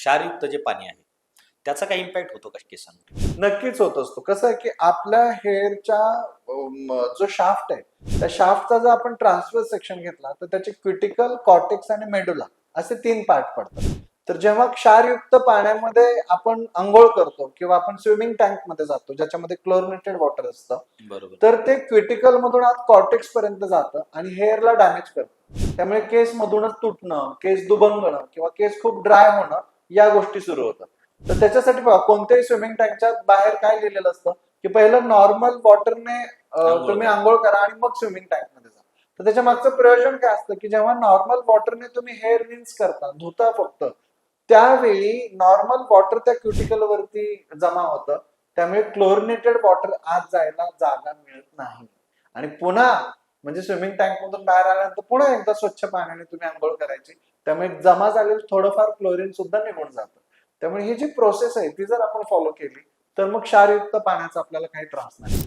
क्षारयुक्त जे पाणी आहे त्याचा काही इम्पॅक्ट होतो का केसांवर? नक्कीच होत असतो. कसं आहे की आपल्या हेअरच्या जो शाफ्ट आहे त्या शाफ्टचा जर आपण ट्रान्सफर सेक्शन घेतला तर त्याचे क्रिटिकल कॉटेक्स आणि मेडुला असे तीन पार्ट पडतात. तर जेव्हा क्षारयुक्त पाण्यामध्ये आपण आंघोळ करतो किंवा आपण स्विमिंग टँकमध्ये जातो ज्याच्यामध्ये क्लोरिनेटेड वॉटर असतं बरोबर. तर ते क्रिटिकल मधून आत कॉर्टेक्स पर्यंत जातं आणि हेअरला डॅमेज करतं. त्यामुळे केस मधूनच तुटणं केस दुबंगणं किंवा केस खूप ड्राय होणं या गोष्टी सुरू होतात. तर त्याच्यासाठी बघा कोणत्याही स्विमिंग टँकच्या बाहेर काय लिहिलेलं असतं की पहिलं नॉर्मल वॉटरने तुम्ही. आंघोळ करा आणि मग स्विमिंग टँकमध्ये जा. तर त्याच्या मागचं प्रयोजन काय असतं की जेव्हा नॉर्मल वॉटरने तुम्ही हेअर रिन्स करता धुता फक्त त्यावेळी नॉर्मल वॉटर त्या क्युटिकल वरती जमा होतं त्यामुळे क्लोरिनेटेड वॉटर आत जायला जागा मिळत नाही. आणि पुन्हा म्हणजे स्विमिंग टँक मधून बाहेर आल्यानंतर पुन्हा एकदा स्वच्छ पाण्याने तुम्ही आंघोळ करायची. त्यामुळे जमा झालेलं थोडंफार क्लोरीन सुद्धा निघून जातं. त्यामुळे ही जी प्रोसेस आहे ती जर आपण फॉलो केली तर मग क्षारयुक्त पाण्याचा आपल्याला काही त्रास नाही.